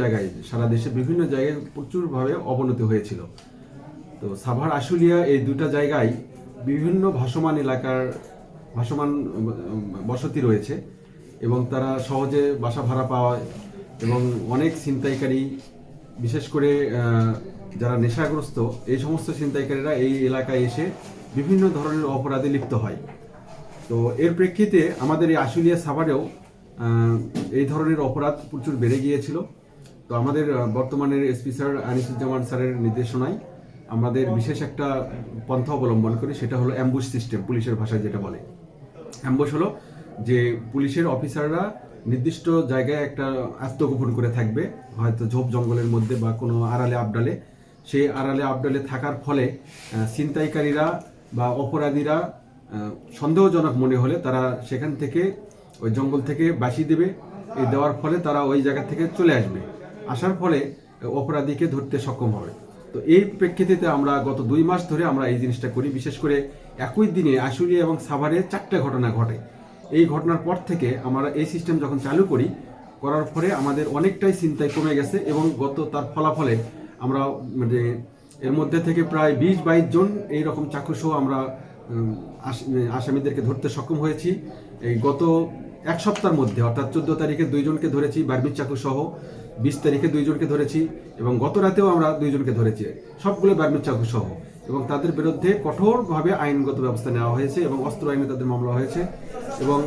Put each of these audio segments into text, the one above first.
জায়গায়, সারা দেশে বিভিন্ন জায়গায় প্রচুরভাবে অবনতি হয়েছিল। তো সাভার, আশুলিয়া এই দুটা জায়গায় বিভিন্ন ভাসমান এলাকার ভাসমান বসতি রয়েছে এবং তারা সহজে বাসা ভাড়া পাওয়ায় এবং অনেক ছিনতাইকারী, বিশেষ করে যারা নেশাগ্রস্ত, এই সমস্ত ছিনতাইকারীরা এই এলাকায় এসে বিভিন্ন ধরনের অপরাধে লিপ্ত হয়। তো এর প্রেক্ষিতে আমাদের এই আশুলিয়া সাভারেও এই ধরনের অপরাধ প্রচুর বেড়ে গিয়েছিল। তো আমাদের বর্তমানের এসপি স্যার আনিসুজ্জামান স্যারের নির্দেশনায় আমাদের বিশেষ একটা পন্থা অবলম্বন করি, সেটা হলো অ্যাম্বুশ সিস্টেম পুলিশের ভাষায় যেটা বলে। অ্যাম্বুশ হলো যে পুলিশের অফিসাররা নির্দিষ্ট জায়গায় একটা আত্মগোপন করে থাকবে, হয়তো ঝোপ জঙ্গলের মধ্যে বা কোনো আড়ালে আবডালে। সেই আড়ালে আবডালে থাকার ফলে ছিনতাইকারীরা বা অপরাধীরা সন্দেহজনক মনে হলে তারা সেখান থেকে ওই জঙ্গল থেকে বাসি দেবে। এই দেওয়ার ফলে তারা ওই জায়গা থেকে চলে আসবে। আসার ফলে অপরাধীকে ধরতে সক্ষম হবে। তো এই প্রেক্ষিতে আমরা গত দুই মাস ধরে আমরা এই জিনিসটা করি। বিশেষ করে একই দিনে আশুলিয়া এবং সাভারে চারটে ঘটনা ঘটে। এই ঘটনার পর থেকে আমরা এই সিস্টেম যখন চালু করি, করার পরে আমাদের অনেকটাই চিন্তায় কমে গেছে এবং গত তার ফলাফলে আমরা মানে এর মধ্যে থেকে প্রায় বিশ বাইশ জন এইরকম চাক্ষুসহ আমরা আসামিদেরকে ধরতে সক্ষম হয়েছি। এই গত এক সপ্তাহের মধ্যে, অর্থাৎ চোদ্দ তারিখে দুইজনকে ধরেছি বার্মিক চাকু সহ, বিশ তারিখে দুইজনকে ধরেছি এবং গত রাতেও আমরা দুইজনকে ধরেছি। সবগুলো বার্মিক চাকু সহ। এবং তাদের বিরুদ্ধে কঠোরভাবে আইনগত ব্যবস্থা নেওয়া হয়েছে এবং অস্ত্র আইনে তাদের মামলা হয়েছে। এবং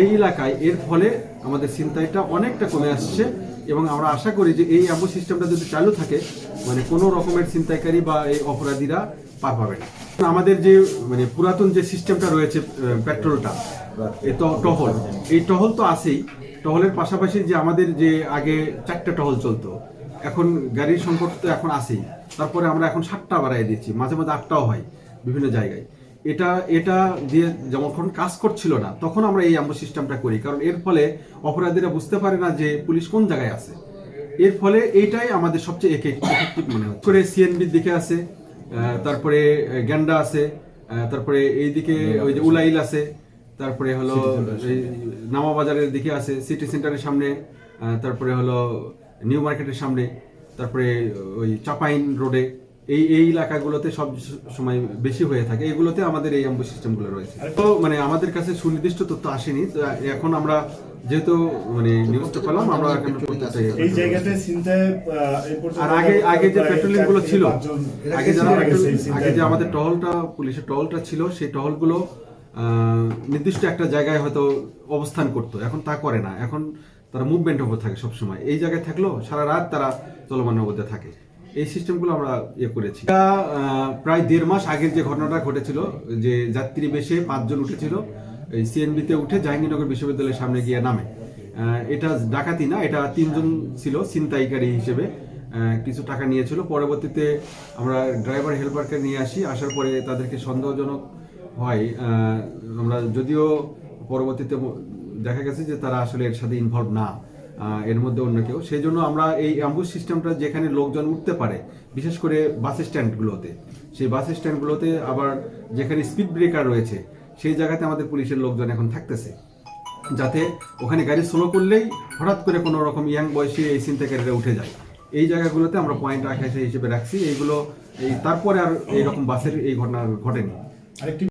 এই এলাকায় এর ফলে আমাদের চিন্তাটা অনেকটা কমে আসছে এবং আমরা আশা করি যে এই অ্যাম্বু সিস্টেমটা যদি চালু থাকে মানে কোনো রকমের ছিনতাইকারী বা এই অপরাধীরা পার পাবে না। আমাদের যে মানে পুরাতন যে সিস্টেমটা রয়েছে পেট্রোলটা টহল। এই টহল তো আছেই। টহলের পাশাপাশি যে আমাদের যে আগে চারটা টহল চলতো, এখন গাড়ির সংকট তো এখন আছেই। তারপরে আমরা এখন সাতটা বাড়াই দিচ্ছি। মাঝে মাঝে আটটাও হয় বিভিন্ন জায়গায়। এটা এটা দিয়ে যখন কাজ করছিল না, তখন আমরা এই অ্যাম্বু সিস্টেমটা করি। কারণ এর ফলে অপরাধীরা বুঝতে পারে না যে পুলিশ কোন জায়গায় আছে। এর ফলে এইটাই আমাদের সবচেয়ে এফেক্টিভ মনে হচ্ছে। করে সিএনবির দিকে আছে তারপরে গ্যান্ডা আছে তারপরে এইদিকে ওই যে উলাইল আছে। তারপরে হলো নামা বাজারের দিকে আছে সিটি সেন্টারের সামনে তারপরে হলো নিউ মার্কেটের সামনে তারপরে ওই চাপাইন রোডে এই এই এলাকাগুলোতে সব সময় বেশি হয়ে থাকে। এগুলোতে আমাদের এই অ্যাম্বু সিস্টেমগুলো রয়েছে। তো মানে আমাদের কাছে সুনির্দিষ্ট তথ্য আসেনি। তো এখন আমরা যেহেতু মানে নিউজটা পেলাম আমরা এখন এই জায়গাতে আর আগে আগে যে পেট্রোলিংগুলো ছিল আগে যারা। আগে যে আমাদের টহলটা পুলিশের টহলটা ছিল সেই টহলগুলো নির্দিষ্ট একটা জায়গায় হয়তো অবস্থান করতো। এখন তা করে না। এখন তারা মুভমেন্ট ওপর থাকে সবসময়। এই জায়গায় থাকলেও সারা রাত তারা চলমান অবস্থা থাকে। এই সিস্টেমগুলো আমরা ইয়ে করেছি। প্রায় দেড় মাস আগের যে ঘটনাটা ঘটেছিল, যে যাত্রী বেশে পাঁচজন উঠেছিল, এই সিএনবিতে উঠে জাহাঙ্গীরনগর বিশ্ববিদ্যালয়ের সামনে গিয়ে নামে। এটা ডাকাতি না, এটা তিনজন ছিল ছিনতাইকারী হিসেবে। কিছু টাকা নিয়েছিল। পরবর্তীতে আমরা ড্রাইভার হেল্পারকে নিয়ে আসি। আসার পরে তাদেরকে সন্দেহজনক হয় আমরা যদিও পরবর্তীতে দেখা গেছে যে তারা আসলে এর সাথে ইনভলভ না এর মধ্যে অন্য কেউ। সেই জন্য আমরা এই অ্যাম্বুস সিস্টেমটা যেখানে লোকজন উঠতে পারে, বিশেষ করে বাস স্ট্যান্ডগুলোতে সেই বাস স্ট্যান্ডগুলোতে আবার যেখানে স্পিড ব্রেকার রয়েছে, সেই জায়গাতে আমাদের পুলিশের লোকজন এখন থাকতেছে। যাতে ওখানে গাড়ি স্লো করলেই হঠাৎ করে কোনো রকম ইয়াং বয়সী এই চিন্তাকারীরা উঠে যায়। এই জায়গাগুলোতে আমরা পয়েন্ট রাখা হিসেবে রাখছি, এইগুলো, এই তারপরে আর এইরকম বাসের এই ঘটনা ঘটেনি। আরেকটি